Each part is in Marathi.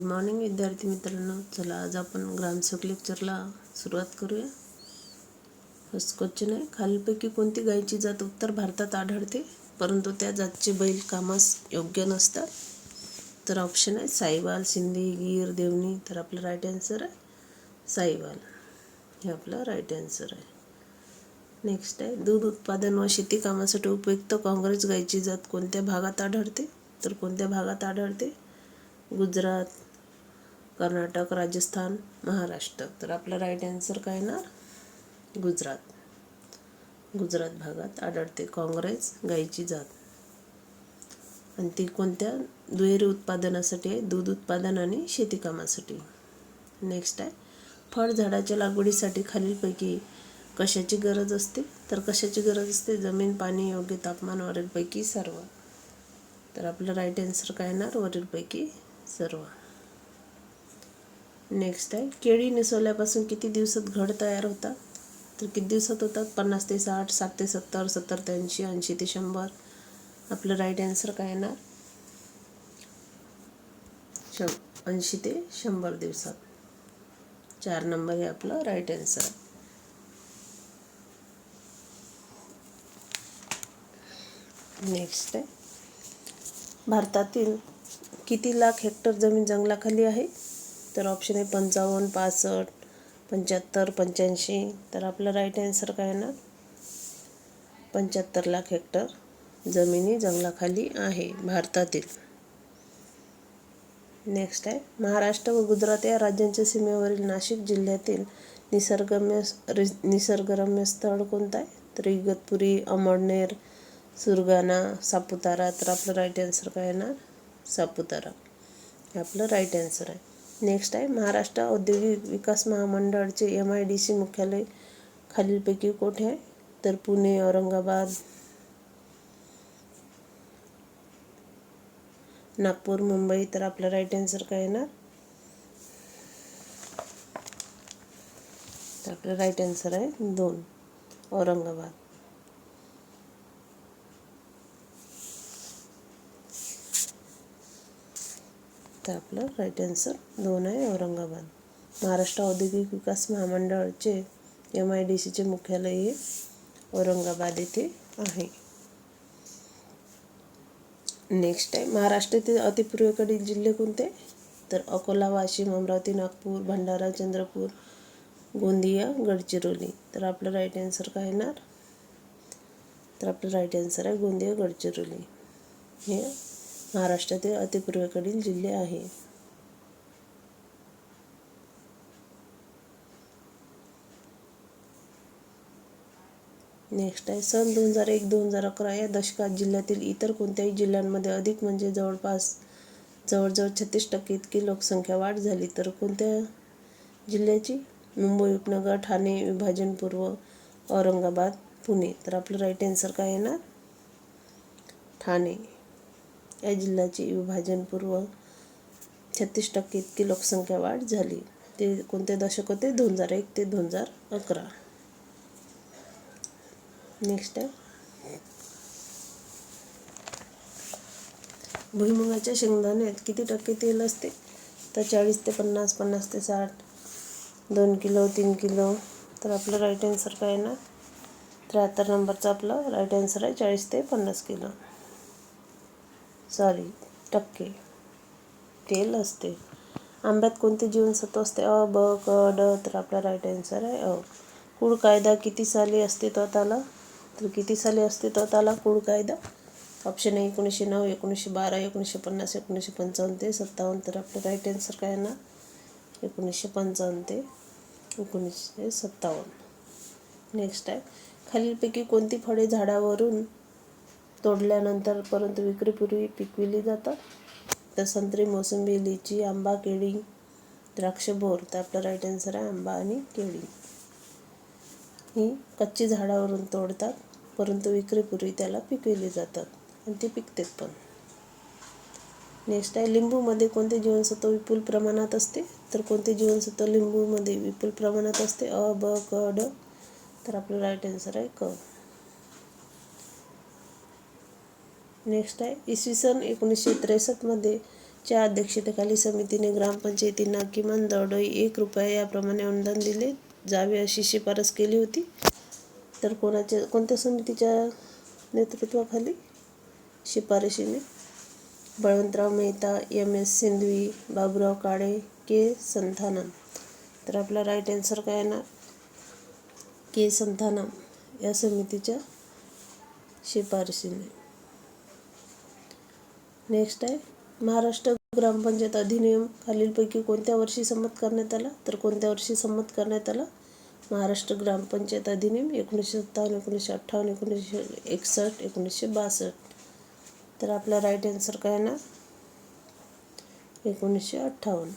गुड मॉर्निंग विद्यार्थी मित्रांनो. चला आज आपण ग्रामसेवक लेक्चरला सुरुवात करूया. फर्स्ट क्वेश्चन आहे खालीलपैकी कोणती गायीची जात उत्तर भारतात आढळते? परंतु त्या जातचे बैल कामास योग्य नसतात. तर ऑप्शन आहे साईवाल सिंधी गीर देवणी. तर आपलं राईट आन्सर आहे साईवाल. हे आपलं राईट आन्सर आहे. नेक्स्ट आहे दूध उत्पादन व शेती कामासाठी उपयुक्त काँग्रेस गायीची जात कोणत्या भागात आढळते? तर कोणत्या भागात आढळते? गुजरात कर्नाटक राजस्थान महाराष्ट्र. तर आपला राईट आन्सर काय येणार? गुजरात. गुजरात भागात आढळते काँग्रेस गाईची जात. आणि ती कोणत्या? दुहेरी उत्पादनासाठी आहे दूध उत्पादन आणि शेतीकामासाठी नेक्स्ट आहे. फळझाडाच्या लागवडीसाठी खालीलपैकी कशाची गरज असते? तर कशाची गरज असते? जमीन पाणी योग्य तापमान वरीलपैकी सर्व. तर आपलं राईट आन्सर काय येणार? वरीलपैकी सर्व. नेक्स्ट आहे केळी निसवल्यापासून किती दिवसात घड तयार होतात? तर किती दिवसात होतात? पन्नास ते साठ साठ ते सत्तर सत्तर ते ऐंशी ऐंशी ते शंभर. आपलं राईट आन्सर काय येणार? शं ऐंशी ते शंभर दिवसात. चार नंबर हे आपलं राईट आन्सर नेक्स्ट आहे भारतातील किती लाख हेक्टर जमीन जंगलाखाली आहे? तर ऑप्शन आहे पंचावन्न पासष्ट पंच्याहत्तर पंच्याऐंशी. तर आपलं राईट आन्सर काय येणार पंच्याहत्तर लाख हेक्टर जमिनी जंगलाखाली आहे भारतातील. नेक्स्ट आहे. महाराष्ट्र व गुजरात या राज्यांच्या सीमेवरील नाशिक जिल्ह्यातील निसर्गरम्य निसर्गरम्य स्थळ कोणतं आहे? तर इगतपुरी अमळनेर सुरगाणा सापुतारा. तर आपलं राईट आन्सर काय येणार सापुतारा. हे आपलं राईट आन्सर आहे. नेक्स्ट आहे महाराष्ट्र औद्योगिक विकास महामंडळाचे एम आय डी सी मुख्यालय खालीलपैकी कोठे आहे तर पुणे औरंगाबाद नागपूर मुंबई तर आपलं राईट आन्सर काय येणार? तर आपलं राईट आन्सर आहे दोन औरंगाबाद तर आपलं राईट आन्सर दोन आहे औरंगाबाद. महाराष्ट्र औद्योगिक विकास महामंडळाचे एम आय डी सीचे मुख्यालय हे औरंगाबाद येथे आहे. नेक्स्ट आहे. महाराष्ट्रातील अतिपूर्वेकडील जिल्हे कोणते? तर अकोला वाशिम अमरावती नागपूर भंडारा चंद्रपूर गोंदिया गडचिरोली. तर आपलं राईट आन्सर काय येणार? तर आपलं राईट आन्सर आहे गोंदिया गडचिरोली. हे महाराष्ट्रातील अतिपूर्वेकडील जिल्हे आहे. नेक्स्ट आहे सन दोन हजार एक दोन हजार अकरा या दशकात जिल्ह्यातील इतर कोणत्याही जिल्ह्यांमध्ये अधिक म्हणजे जवळपास जवळजवळ छत्तीस टक्के इतकी लोकसंख्या वाढ झाली. तर कोणत्या जिल्ह्याची? मुंबई उपनगर ठाणे विभाजनपूर्व औरंगाबाद पुणे. तर आपलं राईट आन्सर काय येणार ठाणे. या जिल्ह्याची विभाजनपूर्व छत्तीस टक्के इतकी लोकसंख्या वाढ झाली. ते कोणते दशक होते? दोन हजार एक ते दोन हजार अकरा. नेक्स्ट आहे भुईमुगाच्या शेंगदाण्यात किती टक्के तेल असते? तर चाळीस ते पन्नास पन्नास ते साठ दोन किलो तीन किलो. तर आपलं राईट आन्सर काय ना? त्र्याहत्तर नंबरचं आपलं राईट आन्सर आहे चाळीस ते पन्नास किलो. सॉरी टक्के. तेल असते. आंब्यात कोणते जीवनसत्व असते? अ ब क ड तर आपला राईट आन्सर आहे अ. कुळ कायदा किती साली अस्तित्वात आला तर किती साली अस्तित्वात आला कुळ कायदा? ऑप्शन आहे एकोणीसशे नऊ एकोणीसशे बारा एकोणीसशे पन्नास एकोणीसशे पंचावन्न ते सत्तावन्न. तर आपलं राईट आन्सर काय ना? एकोणीसशे पंचावन्न ते एकोणीसशे सत्तावन्न. नेक्स्ट आहे. खालीलपैकी कोणती फळे झाडावरून तोडल्यानंतर परंतु विक्रीपूर्वी पिकविली जातात. तर संत्री मोसंबी लिची आंबा केळी द्राक्ष बोर तर आपला राईट आन्सर आहे आंबा आणि केळी. ही कच्ची झाडावरून तोडतात परंतु विक्रीपूर्वी त्याला पिकविली जातात आणि ते पिकतात पण. नेक्स्ट आहे लिंबूमध्ये कोणते जीवनसत्व विपुल प्रमाणात असते? तर कोणते जीवनसत्व लिंबूमध्ये विपुल प्रमाणात असते? अ ब क ड. तर आपलं राईट आन्सर आहे क. नेक्स्ट आहे. इसवी सन एकोणीसशे त्रेसष्टमध्ये च्या अध्यक्षतेखाली समितीने ग्रामपंचायतींना किमान दरडोई एक रुपया याप्रमाणे अनुदान दिले जावे अशी शिफारस केली होती. तर कोणाच्या कोणत्या समितीच्या नेतृत्वाखाली? शिफारशीने. Balwantrao Mehta M S Singhvi Baburao Kale K Santhanam. तर आपला राईट आन्सर काय येणार के संथानम या समितीच्या शिफारशीने. नेक्स्ट आहे. महाराष्ट्र ग्रामपंचायत अधिनियम खालीलपैकी कोणत्या वर्षी संमत करण्यात आला? तर कोणत्या वर्षी संमत करण्यात आला? महाराष्ट्र ग्रामपंचायत अधिनियम एकोणीसशे सत्तावन्न एकोणीसशे अठ्ठावन्न एकोणीसशे एकसष्ट एकोणीसशे बासष्ट. तर आपला राईट आन्सर काय ना? एकोणीसशे अठ्ठावन्न.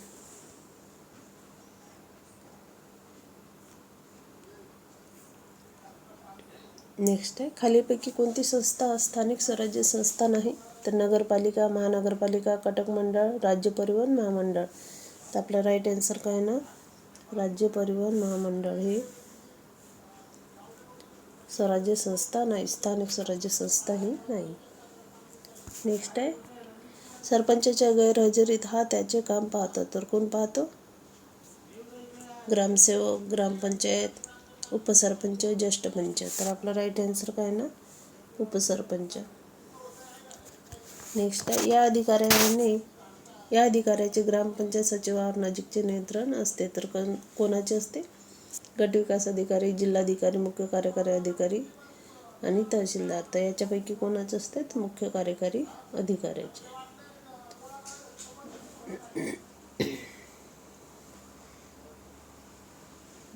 नेक्स्ट आहे. खालीपैकी कोणती संस्था स्थानिक स्वराज्य संस्था नाही? तर नगरपालिका महानगरपालिका कटक मंडळ राज्य परिवहन महामंडळ. तर आपलं राईट आन्सर काय ना? राज्य परिवहन महामंडळ हे स्वराज्य संस्था नाही स्थानिक स्वराज्य संस्था ही नाही. नेक्स्ट आहे. सरपंचाच्या गैरहजेरीत हा त्याचे काम पाहतो. तर कोण पाहतो? ग्रामसेवक ग्रामपंचायत उपसरपंच ज्येष्ठ पंच. तर आपला राईट आन्सर काय ना? उपसरपंच. नेक्स्ट आहे या अधिकाऱ्याने या अधिकाऱ्याचे ग्रामपंचायत सचिवावर नजीकचे नियंत्रण असते. तर कोण कोणाचे असते? गटविकास अधिकारी जिल्हाधिकारी मुख्य कार्यकारी अधिकारी आणि तहसीलदार. तर याच्यापैकी कोणाचे असते? तर मुख्य कार्यकारी अधिकाऱ्याचे.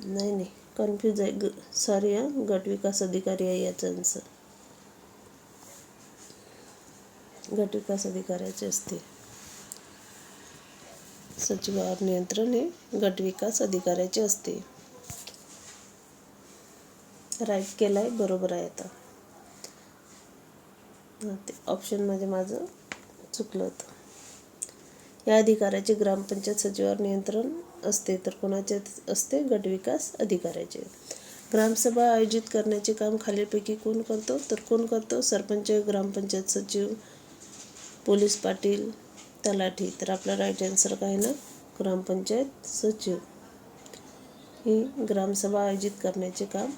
नाही नाही. कन्फ्यूज आहे. ग सॉरी हां. गट विकास अधिकारी आहे याचं आन्सर गट विकास अधिकाऱ्याचे असते सचिवावर नियंत्रण हे गट विकास अधिकाऱ्याचे असते राईट केलाय आहे बरोबर आहे आता. हां ते ऑप्शनमध्ये माझं चुकलं होतं. या अधिकाऱ्याचे ग्रामपंचायत सचिवावर नियंत्रण असते तर कोणाचे असते? गटविकास अधिकाऱ्याचे. ग्रामसभा आयोजित करण्याचे काम खालीलपैकी कोण करतो? तर कोण करतो? सरपंच ग्रामपंचायत सचिव पोलीस पाटील तलाठी तर आपला राईट आन्सर काय ना? ग्रामपंचायत सचिव. ही ग्रामसभा आयोजित करण्याचे काम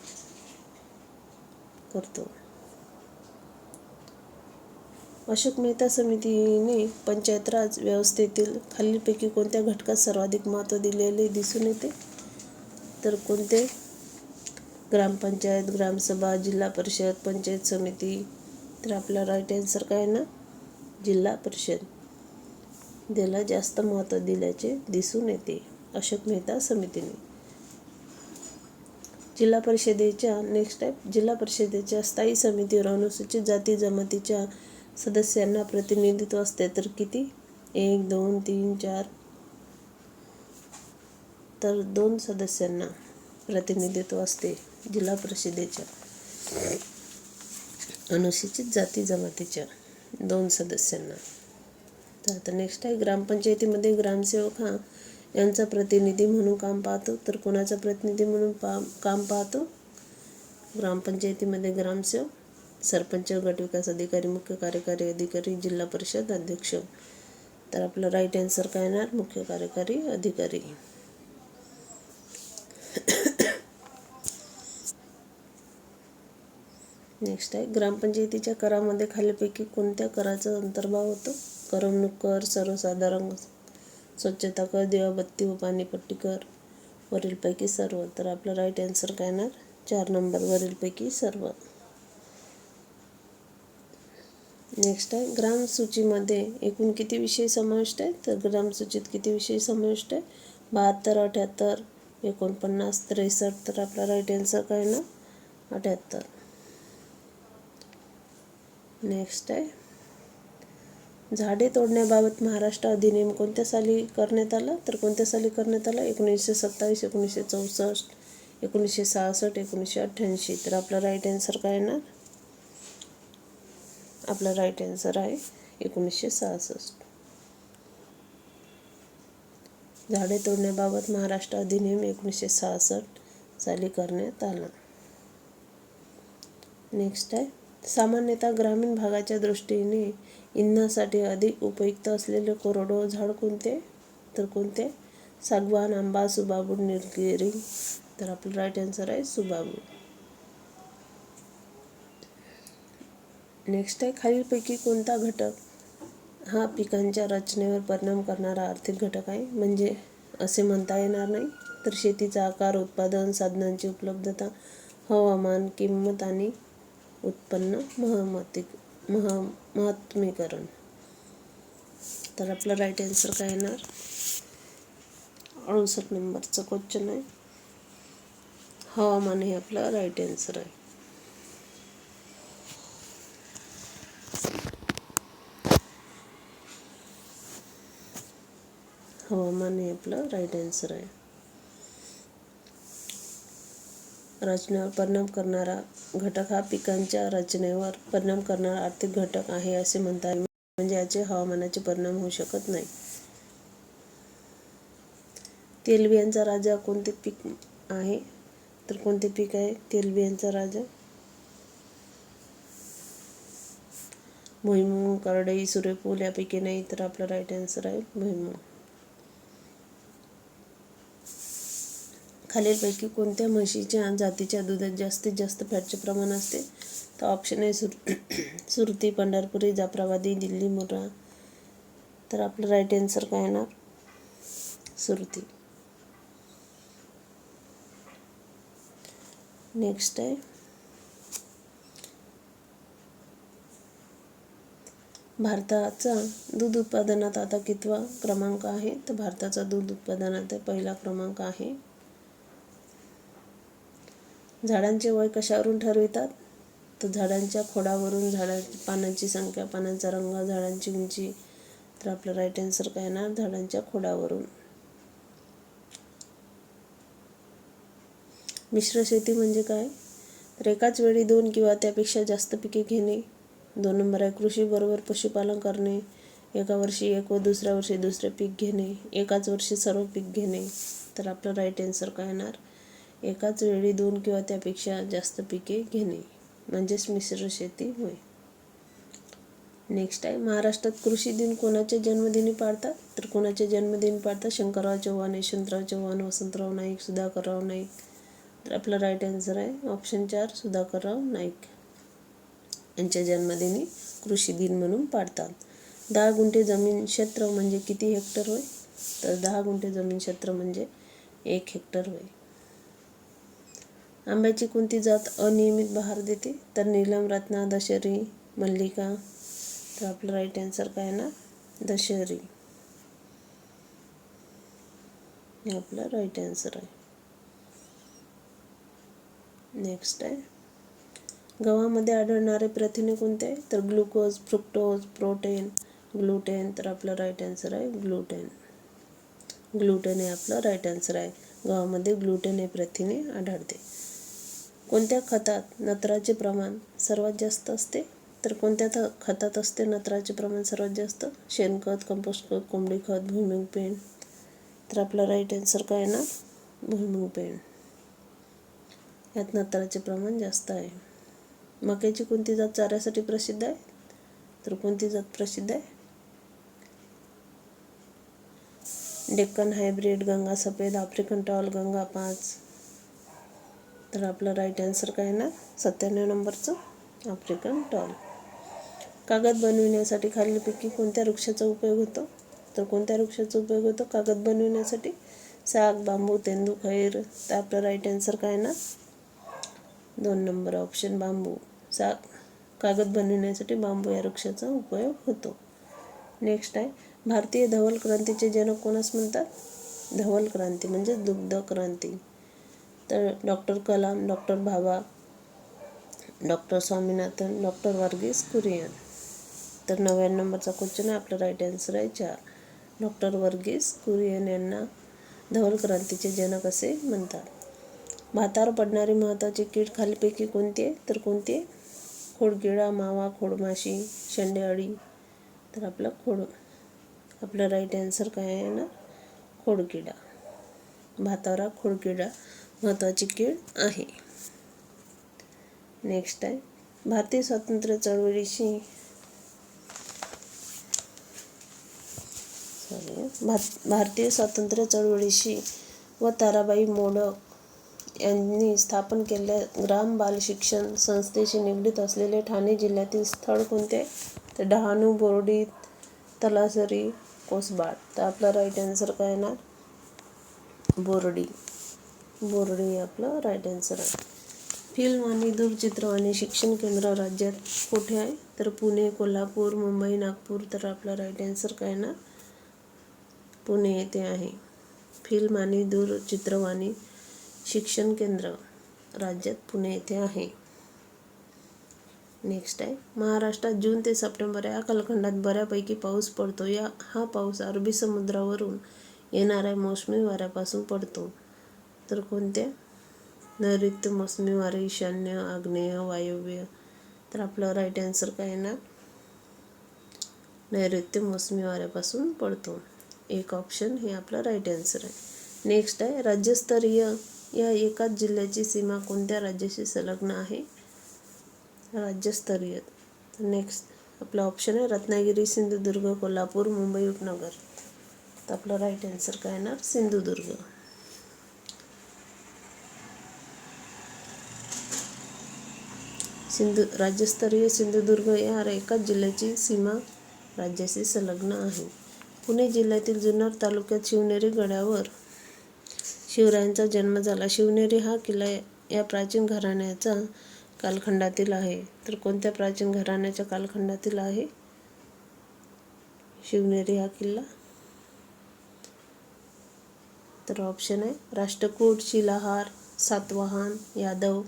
करतो. अशोक मेहता समितीने पंचायत राज व्यवस्थेतील खालीलपैकी कोणत्या घटकास सर्वाधिक महत्त्व दिलेले दिसून येते? तर कोणते? ग्रामपंचायत ग्रामसभा जिल्हा परिषद पंचायत समिती. तर आपला राईट आन्सर काय ना? जिल्हा परिषद. याला जास्त महत्त्व दिल्याचे दिसून येते अशोक मेहता समितीने. जिल्हा परिषदेच्या नेक्स्ट स्टेप जिल्हा परिषदेच्या स्थायी समितीवर अनुसूचित जाती जमातीच्या सदस्यांना प्रतिनिधित्व असते तर किती? एक दोन तीन चार. तर दोन सदस्यांना प्रतिनिधित्व असते जिल्हा परिषदेच्या. अनुसूचित जाती जमातीच्या. दोन सदस्यांना तर आता नेक्स्ट आहे ग्रामपंचायतीमध्ये ग्रामसेवक हा यांचा प्रतिनिधी म्हणून काम पाहतो. तर कोणाचा प्रतिनिधी म्हणून पा काम पाहतो? ग्रामपंचायतीमध्ये ग्रामसेवक सरपंच गटविकास अधिकारी मुख्य कार्यकारी अधिकारी जिल्हा परिषद अध्यक्ष. तर आपलं राईट आन्सर काय येणार? मुख्य कार्यकारी अधिकारी. नेक्स्ट आहे. ग्रामपंचायतीच्या करामध्ये खालीपैकी कोणत्या कराचा अंतर्भाव होतो? करमणूक कर सर्वसाधारण स्वच्छता कर दिवाबत्ती व पाणीपट्टी कर. वरीलपैकी सर्व. तर आपलं राईट आन्सर काय येणार? चार नंबर वरीलपैकी सर्व. नेक्स्ट आहे. ग्रामसूचीमध्ये एकूण किती विषय समाविष्ट आहेत? तर ग्रामसूचीत किती विषय समाविष्ट आहे बहात्तर अठ्याहत्तर एकोणपन्नास त्रेसष्ट. तर आपला राईट आन्सर काय ना अठ्याहत्तर नेक्स्ट आहे. झाडे तोडण्याबाबत महाराष्ट्र अधिनियम कोणत्या साली करण्यात आला? तर कोणत्या साली करण्यात आला? एकोणीसशे सत्तावीस एकोणीसशे चौसष्ट एकोणीसशे सहासष्ट एकोणीसशे अठ्ठ्याऐंशी. तर आपला राईट आन्सर काय येणार? आपला राईट आन्सर आहे एकोणीसशे सहासष्ट. झाडे तोडण्याबाबत महाराष्ट्र अधिनियम एकोणीसशे सहासष्ट साली करण्यात आला. नेक्स्ट आहे. सामान्यतः ग्रामीण भागाच्या दृष्टीने इंधनासाठी अधिक उपयुक्त असलेले कोरडवाहू झाड कोणते? तर कोणते? सागवान आंबा सुबाबूड निलगिरी. तर आपलं राईट आन्सर आहे सुबाबूड. नेक्स्ट आहे खालीलपैकी कोणता घटक हा पिकांच्या रचनेवर परिणाम करणारा आर्थिक घटक आहे? म्हणजे असे म्हणता येणार नाही. तर शेतीचा आकार उत्पादन साधनांची उपलब्धता हवामान किंमत आणि उत्पन्न महमती मह महत्मीकरण तर आपलं राईट आन्सर काय येणार? अडुसष्ट नंबरचं क्वेश्चन आहे. हवामान हे आपलं राईट आन्सर आहे. हवामान हे आपलं राईट आन्सर आहे. रचनेवर परिणाम करणारा घटक हा पिकांच्या रचनेवर परिणाम करणारा आर्थिक घटक आहे असे म्हणता येईल. म्हणजे याचे हवामानाचे परिणाम होऊ शकत नाही. तेलबियांचा राजा कोणते पीक आहे? तर कोणते पीक आहे? तेलबियांचा राजा? भुईमूग करडई सूर्यफूल यापैकी नाही तर आपला राईट आन्सर आहे भुईमुग. खालीलपैकी कोणत्या म्हशीच्या जातीच्या दुधात जास्तीत जास्त फॅटचे प्रमाण असते? तर ऑप्शन आहे सुर सुरती पंढरपुरी जाफराबादी दिल्ली मुर्रा. तर आपलं राईट आन्सर काय येणार? सुरती. नेक्स्ट आहे. भारताचा दूध उत्पादनात आता कितवा क्रमांक आहे? तर भारताचा दूध उत्पादनात पहिला क्रमांक आहे. झाडांचे वय कशावरून ठरवितात? तर झाडांच्या खोडावरून झाडांची पानांची संख्या पानांचा रंग झाडांची उंची. तर आपलं राईट आन्सर काय येणार? झाडांच्या खोडावरून. मिश्र शेती म्हणजे काय? तर एकाच वेळी दोन किंवा त्यापेक्षा जास्त पिके घेणे दोन नंबर आहे कृषीबरोबर पशुपालन करणे एका वर्षी एक व दुसऱ्या वर्षी दुसरे पीक घेणे एकाच वर्षी सर्व पीक घेणे. तर आपलं राईट आन्सर काय येणार? एकाच वेळी दोन किंवा त्यापेक्षा जास्त पिके घेणे म्हणजेच मिश्र शेती होय. नेक्स्ट आहे महाराष्ट्रात कृषी दिन कोणाच्या जन्मदिनी पाळतात? तर कोणाच्या जन्मदिन पाळतात? शंकरराव चव्हाण यशवंतराव चव्हाण वसंतराव नाईक सुधाकरराव नाईक. तर आपला राईट आन्सर आहे ऑप्शन चार सुधाकरराव नाईक. यांच्या जन्मदिनी कृषी दिन म्हणून पाळतात. दहा गुंठे जमीन क्षेत्र म्हणजे किती हेक्टर होय? तर दहा गुंठे जमीन क्षेत्र म्हणजे एक हेक्टर होय. आंब्याची कोणती जात अनियमित बहार देते? तर नीलम रत्ना दशरी मल्लिका तर आपलं राईट आन्सर काय ना? दशहरी. हे आपलं राईट आन्सर आहे. नेक्स्ट आहे. गव्हामध्ये आढळणारे प्रथिने कोणते आहे? तर ग्लुकोज फ्रुक्टोज प्रोटीन ग्लुटेन तर आपलं राईट आन्सर आहे ग्लुटेन ग्लुटेन हे आपलं राईट आन्सर आहे. गव्हामध्ये ग्लुटेन हे प्रथिने आढळते. कोणत्या खतात नत्राचे प्रमाण सर्वात जास्त असते? तर कोणत्या थ खतात असते नत्राचे प्रमाण सर्वात जास्त? शेणखत कंपोस्ट खत कोंबडी खत भुईमुग पेंड तर आपला राईट आन्सर काय ना? भुईमुग पेंड यात नत्राचे प्रमाण जास्त आहे. मक्याची कोणती जात चाऱ्यासाठी प्रसिद्ध आहे? तर कोणती जात प्रसिद्ध आहे? डेक्कन हायब्रिड गंगा सफेद आफ्रिकन टॉल गंगा पाच. तर आपलं राईट आन्सर काय ना? सत्त्याण्णव नंबरचं आफ्रिकन टॉल कागद बनविण्यासाठी खालीलपैकी कोणत्या वृक्षाचा उपयोग होतो? तर कोणत्या वृक्षाचा उपयोग होतो? कागद बनविण्यासाठी साग बांबू तेंदू खैर. तर आपलं राईट आन्सर काय ना? दोन नंबर ऑप्शन बांबू. साग कागद बनविण्यासाठी बांबू या वृक्षाचा उपयोग होतो. नेक्स्ट आहे भारतीय धवल क्रांतीचे जनक कोणास म्हणतात? धवल क्रांती म्हणजे दुग्ध क्रांती. तर doctor Kalam doctor Bhabha doctor Swaminathan doctor Varghese Kurien. तर नव्याण्णव नंबरचा क्वेश्चन आहे. आपला राईट आन्सर आहे चार. डॉक्टर वर्गीस कुरियन यांना धवल क्रांतीचे जनक असे म्हणतात. भातावर पडणारी महत्त्वाची कीड खालीपैकी कोणती आहे? तर कोणती आहे? खोडकिडा मावा खोडमाशी शेंडेअळी. तर आपलं खोड आपलं राईट आन्सर काय आहे ना? खोडकिडा. भातावरा हा खोडकिडा. महत्त्वाची खेळ आहे. नेक्स्ट आहे. भारतीय स्वातंत्र्य चळवळीशी सॉरी भारतीय स्वातंत्र्य चळवळीशी व ताराबाई मोडक यांनी स्थापन केलेल्या ग्राम बाल शिक्षण संस्थेशी निगडीत असलेले ठाणे जिल्ह्यातील स्थळ कोणते? तर डहाणू बोर्डी तलासरी कोसबाड. तर आपला राईट आन्सर काय येणार? बोर्डी. बोर्डे आपलं राईट आन्सर आहे. फिल्म आणि दूरचित्रवाणी शिक्षण केंद्र राज्यात कुठे आहे? तर पुणे कोल्हापूर मुंबई नागपूर तर आपला राईट आन्सर काय ना? पुणे येथे आहे. फिल्म आणि दूरचित्रवाणी शिक्षण केंद्र राज्यात पुणे येथे आहे. नेक्स्ट आहे. महाराष्ट्रात जून ते सप्टेंबर या कालखंडात बऱ्यापैकी पाऊस पडतो. या हा पाऊस अरबी समुद्रावरून येणाऱ्या मोसमी वाऱ्यापासून पडतो. तर कोणत्या नैऋत्य मोसमी वारे ईशान्य आग्नेय वायव्य. तर आपलं राईट आन्सर काय येणार नैऋत्य मोसमी वाऱ्यापासून पडतो. एक ऑप्शन हे आपलं राईट आन्सर आहे. नेक्स्ट आहे राज्यस्तरीय. या एकाच जिल्ह्याची सीमा कोणत्या राज्याशी संलग्न आहे? राज्यस्तरीय. नेक्स्ट आपला ऑप्शन आहे रत्नागिरी सिंधुदुर्ग कोल्हापूर मुंबई उपनगर. तर आपला राईट आन्सर काय येणार सिंधुदुर्ग. सिंधु राज्यस्तरीय सिंधुदुर्ग या एकाच जिल्ह्याची सीमा राज्याशी संलग्न आहे. पुणे जिल्ह्यातील जुन्नर तालुक्यात शिवनेरी गडावर शिवरायांचा जन्म झाला. शिवनेरी हा किल्ला या प्राचीन घराण्याचा कालखंडातील आहे. तर कोणत्या प्राचीन घराण्याच्या कालखंडातील आहे? शिवनेरी हा किल्ला? तर ऑप्शन आहे राष्ट्रकूट शिलाहार सातवाहन यादव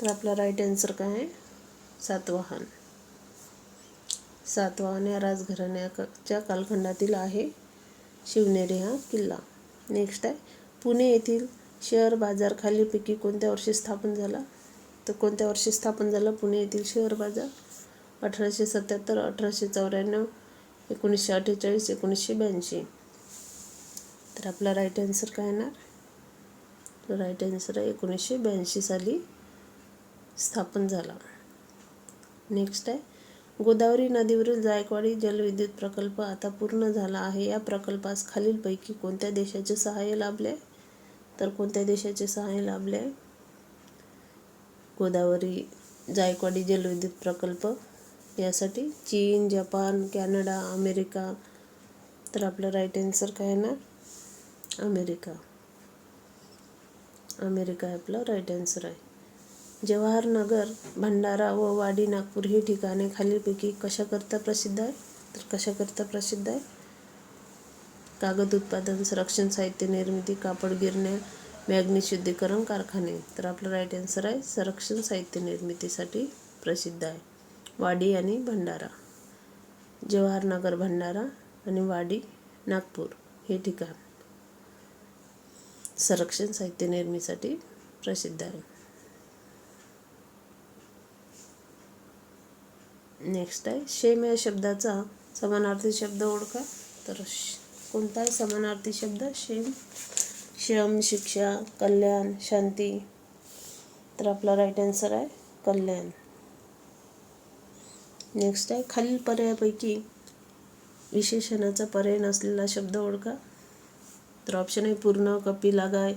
तर आपला राईट आन्सर काय आहे? सातवाहन सातवाहन या राजघराण्याच्या कालखंडातील आहे शिवनेरी हा किल्ला. नेक्स्ट आहे पुणे येथील शेअर बाजार खालीलपैकी कोणत्या वर्षी स्थापन झाला? तर कोणत्या वर्षी स्थापन झाला? पुणे येथील शहर बाजार अठराशे सत्याहत्तर अठराशे चौऱ्याण्णव एकोणीसशे अठ्ठेचाळीस एकोणीसशे ब्याऐंशी. तर आपला राईट आन्सर काय येणार? राईट आन्सर आहे एकोणीसशे ब्याऐंशी साली स्थापन झाला. नेक्स्ट आहे. गोदावरी नदीवरील जायकवाडी जलविद्युत प्रकल्प आता पूर्ण झाला आहे. या प्रकल्पास खालीलपैकी कोणत्या देशाचे सहाय्य लाभले? तर कोणत्या देशाचे सहाय्य लाभले? गोदावरी जायकवाडी जलविद्युत प्रकल्प. यासाठी चीन जपान कॅनडा अमेरिका तर आपलं राईट आन्सर काय येणार? अमेरिका. अमेरिका आपलं राईट आन्सर आहे. जवाहरनगर भंडारा व वाडी नागपूर ही ठिकाणे खालीलपैकी कशाकरता प्रसिद्ध आहे तर कशाकरता प्रसिद्ध आहे कागद उत्पादन संरक्षण साहित्य निर्मिती कापड गिरण्या मॅग्नी शुद्धीकरण कारखाने. तर आपलं राईट आन्सर आहे संरक्षण साहित्य निर्मितीसाठी प्रसिद्ध आहे. वाडी आणि भंडारा. जवाहरनगर भंडारा आणि वाडी नागपूर हे ठिकाण संरक्षण साहित्य निर्मितीसाठी प्रसिद्ध आहे. नेक्स्ट आहे. शेम या शब्दाचा समानार्थी शब्द ओळखा. तर श- कोणता आहे समानार्थी शब्द? शेम श्रम शिक्षा कल्याण शांती. तर आपला राईट आन्सर आहे कल्याण. नेक्स्ट आहे खालील पर्यायापैकी विशेषणाचा पर्याय नसलेला शब्द ओळखा. तर ऑप्शन आहे पूर्ण कपी लागाय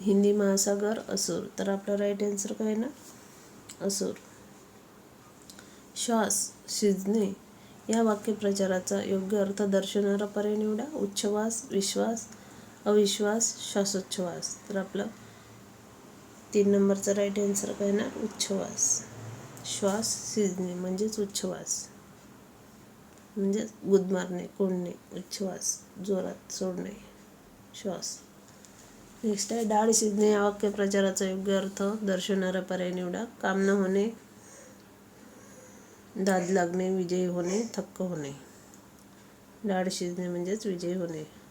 हिंदी महासागर असुर. तर आपला राईट आन्सर काय ना? असुर. श्वास शिजणे या वाक्यप्रचाराचा योग्य अर्थ दर्शवणारा पर्याय निवडा. उच्छ्वास विश्वास अविश्वास श्वासोच्छ्वास. तर आपलं तीन नंबरचा राईट आन्सर काय ना उच्छ्वास. श्वास शिजणे म्हणजेच उच्छ्वास. म्हणजेच गुद मारणे कोंडणे उच्छ्वास जोरात सोडणे. श्वास. नेक्स्ट आहे डाळ शिजणे या वाक्यप्रचाराचा योग्य अर्थ दर्शवणारा पर्याय निवडा. काम न होणे दाद लागणे विजयी होणे थक्क होणे. डाळ शिजणे म्हणजेच विजयी होणे.